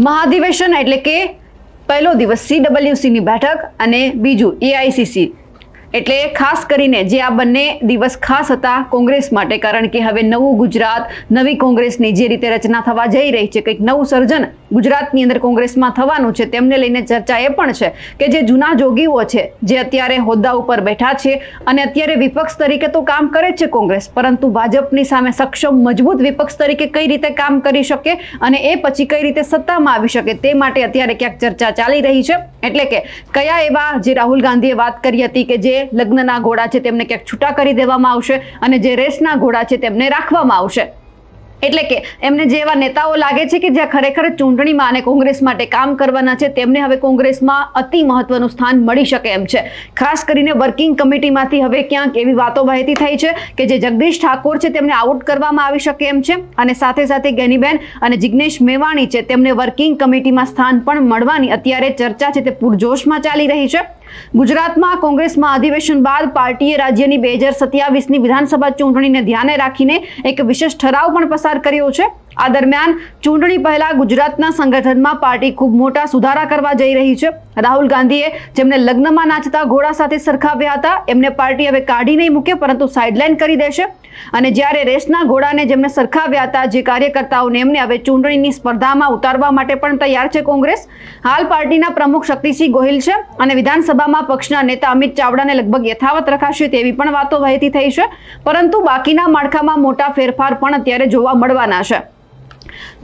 મહાધિવેશન એટલે કે પહેલો દિવસ સીડબ્લ્યુસીની બેઠક અને બીજું એઆઈસીસી એટલે ખાસ કરીને જે આ બંને દિવસ ખાસ હતા કોંગ્રેસ માટે, કારણ કે હવે નવું ગુજરાત, નવી કોંગ્રેસની જે રીતે રચના થવા જઈ રહી છે, કંઈક નવું સર્જન ગુજરાતની અંદર કોંગ્રેસમાં થવાનું છે, તેમને લઈને ચર્ચા એ પણ છે કે જે જૂના જોગીઓ છે, જે અત્યારે હોદ્દા ઉપર બેઠા છે અને અત્યારે વિપક્ષ તરીકે તો કામ કરે છે કોંગ્રેસ, પરંતુ ભાજપની સામે સક્ષમ, મજબૂત વિપક્ષ તરીકે કઈ રીતે કામ કરી શકે અને એ પછી કઈ રીતે સત્તામાં આવી શકે તે માટે અત્યારે ક્યાંક ચર્ચા ચાલી રહી છે. એટલે કે કયા એવા જે રાહુલ ગાંધીએ વાત કરી હતી કે જે લગ્નના ઘોડા છે તેમને ક્યાંક છૂટા કરી દેવામાં આવશે અને જે રેસના ઘોડા છે તેમને રાખવામાં આવશે? એટલે કે એમને જેવા નેતાઓ લાગે છે કે જ્યાં ખરેખર ચૂંટણીમાં અને કોંગ્રેસ માટે કામ કરવાના છે, તેમને હવે કોંગ્રેસમાં અતિ મહત્વનું સ્થાન મળી શકે એમ છે. ખાસ કરીને વર્કિંગ કમિટીમાંથી હવે ક્યાંક એવી વાતો વહેતી થઈ છે કે જે જગદીશ ઠાકોર છે તેમને આઉટ કરવામાં આવી શકે એમ છે અને સાથે સાથે ગેનીબેન અને જિગ્નેશ મેવાણી છે તેમને વર્કિંગ કમિટીમાં સ્થાન પણ મળવાની અત્યારે ચર્ચા છે તે પૂરજોશમાં ચાલી રહી છે. ગુજરાતમાં કોંગ્રેસમાં અધિવેશન બાદ પાર્ટીએ રાજ્યની બે હજાર સત્યાવીસની વિધાનસભા ચૂંટણીને ધ્યાને રાખીને એક વિશેષ ઠરાવ પણ પસાર કર્યો છે. આ દરમિયાન ચૂંટણી પહેલા ગુજરાતના સંગઠનમાં પાર્ટી ખૂબ મોટા સુધારા કરવા જઈ રહી છે. રાહુલ ગાંધીએ જેમને લગ્નમાં નાચતા ઘોડા સાથે સરખાવ્યા હતા, એમને પાર્ટી હવે કાઢી નહીં મૂકે, પરંતુ સાઇડલાઇન કરી દેશે. અને જ્યારે રેસના ઘોડાને જેમને સરખાવ્યા હતા, જે કાર્યકર્તાઓને એમને હવે ચૂંટણીની સ્પર્ધામાં ઉતારવા માટે પણ તૈયાર છે કોંગ્રેસ, હાલ પાર્ટીના પ્રમુખ શક્તિસિંહ ગોહિલ છે અને વિધાનસભામાં પક્ષના નેતા અમિત ચાવડાને લગભગ યથાવત રખાશે તેવી પણ વાતો વહેતી થઈ છે. પરંતુ બાકીના માળખામાં મોટા ફેરફાર પણ અત્યારે જોવા મળવાના છે.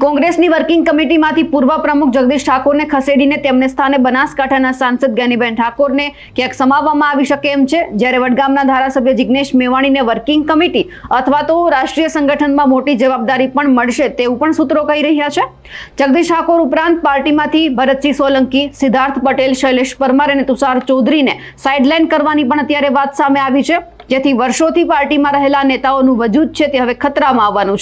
કોંગ્રેસની વર્કિંગ કમિટીમાંથી પૂર્વ પ્રમુખ જગદીશ ઠાકોરને ખસેડીને તેમને સ્થાને બનાસકાંઠાના સાંસદ જ્ઞાનીબેન ઠાકોરને ક્યાંક સમાવવામાં આવી શકે એમ છે. જ્યારે વડગામના ધારાસભ્ય જિગ્નેશ મેવાણીને વર્કિંગ કમિટી અથવા તો રાષ્ટ્રીય સંગઠનમાં મોટી જવાબદારી પણ મળશે તેવું પણ સૂત્રો કહી રહ્યા છે. જગદીશ ઠાકોર ઉપરાંત પાર્ટીમાંથી ભરતસિંહ સોલંકી, સિદ્ધાર્થ પટેલ, શૈલેષ પરમાર અને તુષાર ચૌધરીને સાઇડલાઇન કરવાની પણ અત્યારે વાત સામે આવી છે. જેથી વર્ષોથી પાર્ટીમાં રહેલા નેતાઓનું વજૂદ છે તે હવે ખતરામાં આવવાનું છે.